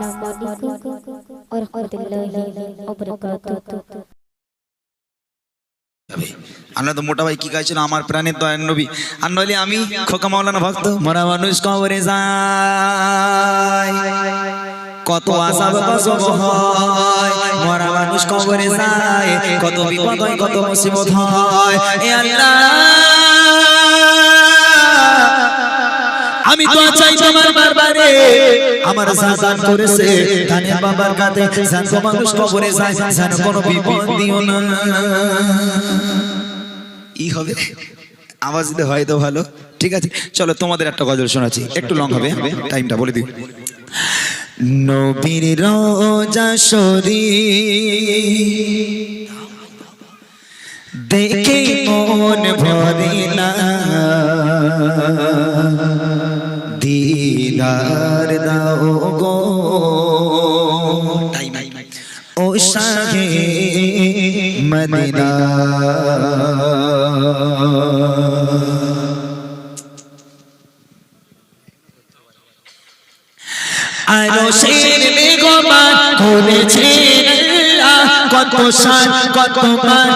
السلام আমরা তো মোটা ভাই কি গাইছিল আমার প্রাণের দয়ার নবী। আর নইলে আমি খোকা মাওলানা ভক্ত। মরা মানুষ কবরে যাই কত আশা গজব হয়। মরা মানুষ কবরে যায়। কত বিপদ কত মুসিবত হয়। এ আল্লাহ আমি তো চাই তোমার বারবারে। আমার সাজান করেছে ধানের বাবার কাছে জান তো মানুষ কবরে যায় জান কোনো বিপদ দিও না। ই হবে? আওয়াজ দিতে হয় তো ভালো। ঠিক আছে চলো তোমাদের একটা গজল শোনাচ্ছি। একটু লং হবে টাইমটা বলে দিই। নবীর রোজা শরী দেখে মন ভরে না। দিদার দাও গো। ও শাহে মদিনা। আরও শের বেগমান করেছেন আল্লাহ। কত শান কত মান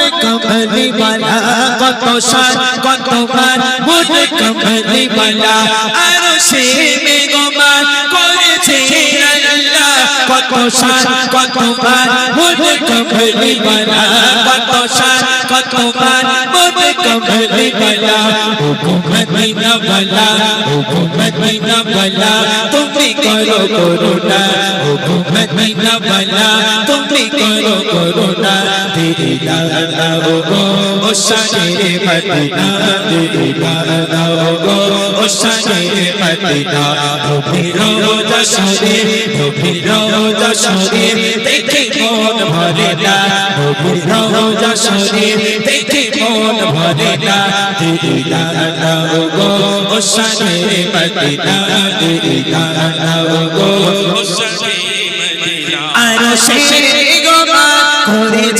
মোর কমলি বালা কত শান কত মান মোর কমলি বালা আরও শের বেগমান করেছেন আল্লাহ কত শান কত মান মোর কমলি বালা কত শান কত মান মোর কমলি বালা ও মদিনা বালা ও মদিনা বালা তুমি করো করুণা ও মদিনা বালা তুমি করো করুণা গো মদিনা তেরি দাদা গো ও শানে মদিনা তুমি রোজা শরে তুমি রোজা শরে দেখে মন ভরে না তুমি রোজা দেখে মন ভরে না গো মদিনা দাদা গো আর করেছে আল্লাহ কত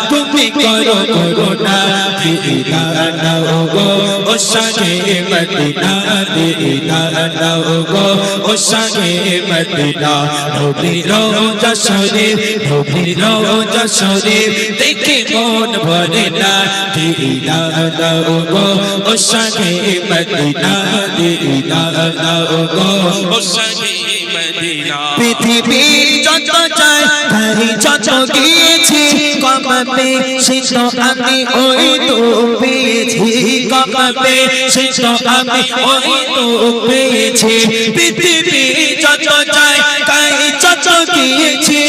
তুমি করো করোনা দিদানা ও গো ও শানে মদিনা, দিদানা ও গো ও শানে মদিনা। নবী রোজা শরীফ নবী রোজা শরীফ, দেখে মন ভরে না। দিদানা ও গো ও শানে মদিনা, দিদানা ও গো ও শানে পৃথিবী যত চাই, তাই যত গিয়েছি কমাবে সে তো আমি ওই তো পেয়েছি কমাবে সে তো আমি ওই যত গিয়েছি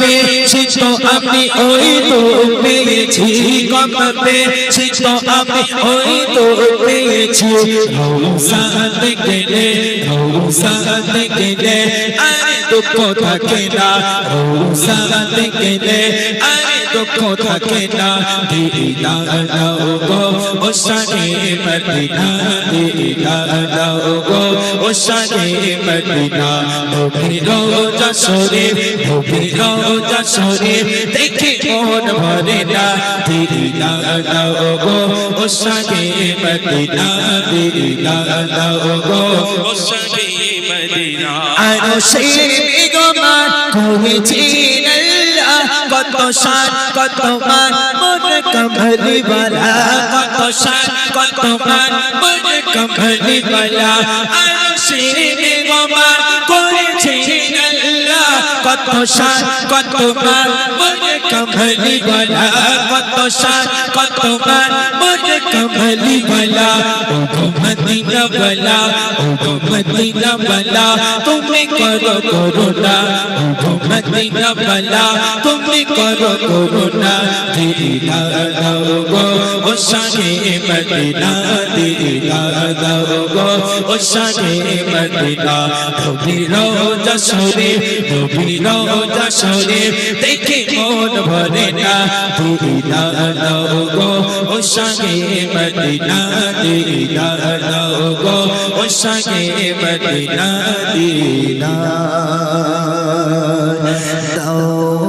পেয়েছি তো আমি ওই তো পেয়েছি কমাবে পেয়েছি তো আমি ওই তো পেয়েছি রোজাতে গেলে রোজাতে গেলে, আরে দুঃখ থাকে না। রোজাতে গেলে, আরে দুঃখ থাকে না। দিদা দাও গো ও শানে মদিনা। দিদা দাও গো ও শানে মদিনা। নবী রোজা শরীফ নবী রোজা শরীফ, দেখে মন ভরে না। দিদা দাও গো ও শানে মদিনা। দিদা দাও গো ও শানে মদিনা। আর সেই বেগমান করেছেন আল্লাহ কত শান কত মান, মন কমলি বালা। কত শান কত মান, মন কমলি বালা। আর সেই বেগমান করেছেন কত শান কত মান মোরে কমলি বালা কত শান কত মান মোরে কমলি বালা ও মদিনা বালা ও মদিনা বালা তুমি করো করুণা ও মদিনা বালা তুমি করো করুণা দিলা দাও গো ও দেখে মন ভরে না। দিলা দাও গো ও সঙ্গে মদিনা দিলা দাও গো ও সঙ্গে মদিনা দিলা দাও।